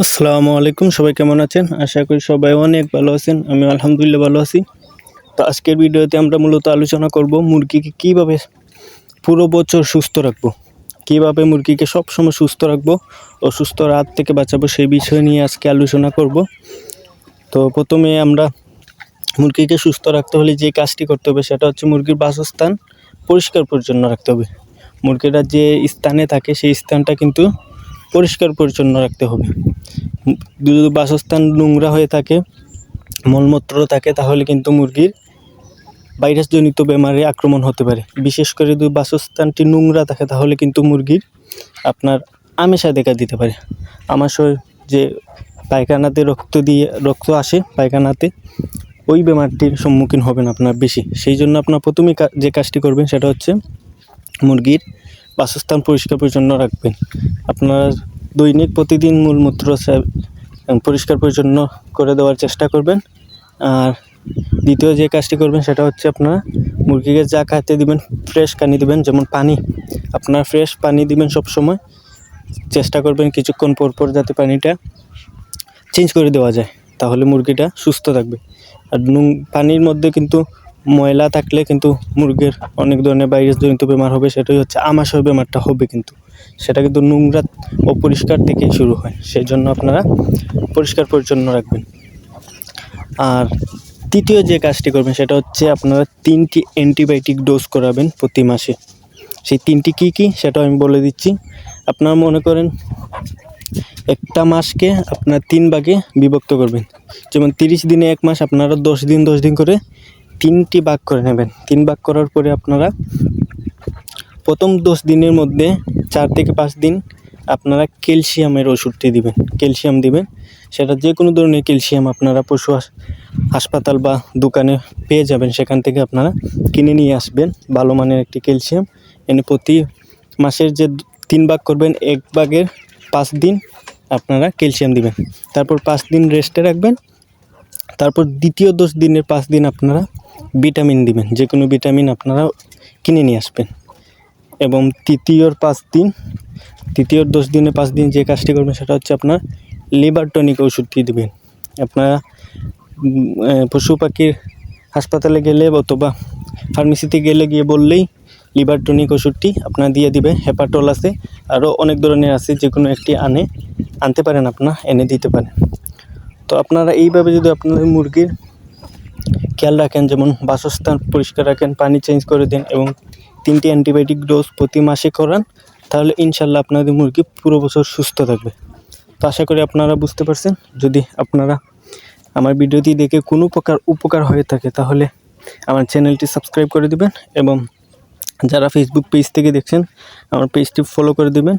আসসালামু আলাইকুম, সবাই কেমন আছেন? আশা করি সবাই অনেক ভালো আছেন আমি আলহামদুলিল্লাহ ভালো আছি। তো আজকের ভিডিওতে আমরা মূলত আলোচনা করব মুরগিকে কীভাবে পুরো বছর সুস্থ রাখব, কীভাবে মুরগিকে সবসময় সুস্থ রাখব অসুস্থ রাত থেকে বাঁচাবো সেই বিষয় নিয়ে আজকে আলোচনা করব। তো প্রথমে আমরা মুরগিকে সুস্থ রাখতে হলে যে কাজটি করতে হবে সেটা হচ্ছে মুরগির বাসস্থান পরিষ্কার পরিচ্ছন্ন রাখতে হবে। মুরগিটা যে স্থানে থাকে সেই স্থানটা কিন্তু পরিষ্কার পরিচ্ছন্ন রাখতে হবে। যদি বাসস্থান নোংরা হয়ে থাকে মলমূত্র থাকে, তাহলে কিন্তু মুরগির ভাইরাসজনিত বেমারে আক্রমণ হতে পারে। বিশেষ করে যদি বাসস্থানটি নোংরা থাকে, তাহলে কিন্তু মুরগির আপনার আমেশা দেখা দিতে পারে। আমাশয় যে পায়খানাতে রক্ত দিয়ে, রক্ত আসে পায়খানাতে, ওই বেমারটির সম্মুখীন হবেন আপনার বেশি। সেই জন্য আপনার প্রথমেই যে কাজটি করবেন, সেটা হচ্ছে মুরগির বাসস্থান পরিষ্কার পরিচ্ছন্ন রাখবেন। আপনারা দৈনিক প্রতিদিন মূলমূত্র পরিষ্কার পরিচ্ছন্ন করে দেওয়ার চেষ্টা করবেন। আর দ্বিতীয় যে কাজটি করবেন সেটা হচ্ছে আপনারা মুরগিকে যা খাইতে দিবেন ফ্রেশ পানি দিবেন, যেমন পানি। আপনার ফ্রেশ পানি দিবেন সব সময় চেষ্টা করবেন কিছুক্ষণ পর পর যাতে পানিটা চেঞ্জ করে দেওয়া যায়, তাহলে মুরগিটা সুস্থ থাকবে। আর নুন, পানির মধ্যে কিন্তু ময়লা থাকলে কিন্তু মুরগির অনেক ধরনের ভাইরাসজনিত বেমার হবে, সেটাই হচ্ছে আমাশয় বেমারটা হবে কিন্তু। সেটা কিন্তু নোংরা অপরিষ্কার থেকেই শুরু হয়। সেই জন্য আপনারা পরিষ্কার পরিচ্ছন্ন রাখবেন। আর তৃতীয় যে কাজটি করবেন, সেটা হচ্ছে আপনারা তিনটি অ্যান্টিবায়োটিক ডোজ করাবেন প্রতি মাসে। সেই তিনটি কী কী, সেটাও আমি বলে দিচ্ছি। আপনারা মনে করেন একটা মাসকে আপনার তিন ভাগে বিভক্ত করবেন। যেমন তিরিশ দিনে এক মাস, আপনারা দশ দিন দশ দিন করে তিনটি ভাগ করে নেবেন। তিন ভাগ করার পরে আপনারা প্রথম দশ দিনের মধ্যে চার থেকে পাঁচ দিন আপনারা ক্যালসিয়ামের ওষুধটি দিবেন, ক্যালসিয়াম দিবেন। সেটা যে কোনো ধরনের ক্যালসিয়াম আপনারা পশু হাস- হাসপাতাল বা দোকানে পেয়ে যাবেন, সেখান থেকে আপনারা কিনে নিয়ে আসবেন। ভালো মানের একটি ক্যালসিয়াম। এনে প্রতি মাসের যে তিন ভাগ করবেন, এক ভাগের পাঁচ দিন আপনারা ক্যালসিয়াম দিবেন। তারপর পাঁচ দিন রেস্টে রাখবেন। তারপর দ্বিতীয় দশ দিনের পাঁচ দিন আপনারা ভিটামিন দিবেন। যে কোনো ভিটামিন আপনারা কিনে নিয়ে আসবেন। এবং তৃতীয়র পাঁচ দিন, তৃতীয়র দশ দিনে পাঁচ দিন যে কাজটি করবেন সেটা হচ্ছে আপনার লিভার টনিক ওষুধটি দেবেন। আপনারা পশু পাখির হাসপাতালে গেলে অথবা ফার্মেসিতে গেলে গিয়ে বললেই লিভার টনিক ওষুধটি আপনার দিয়ে দিবে। হেপাটল আছে, আরও অনেক ধরনের আছে যে কোনো একটি আনে, আনতে পারেন আপনার, এনে দিতে পারেন। তো আপনারা এইভাবে যদি আপনাদের মুরগির খেয়াল রাখেন, যেমন বাসস্থান পরিষ্কার রাখেন, পানি চেঞ্জ করে দেন এবং তিনটি অ্যান্টিবায়োটিক ডোজ প্রতি মাসে করান, তাহলে ইনশাল্লাহ আপনাদের মুরগি পুরো বছর সুস্থ থাকবে। তো আশা করি আপনারা বুঝতে পারছেন, যদি আপনারা আমার ভিডিওটি দেখে কোনো প্রকার উপকার হয়ে থাকে, তাহলে আমার চ্যানেলটি সাবস্ক্রাইব করে দিবেন এবং যারা ফেসবুক পেজ থেকে দেখছেন, আমার পেজটি ফলো করে দিবেন।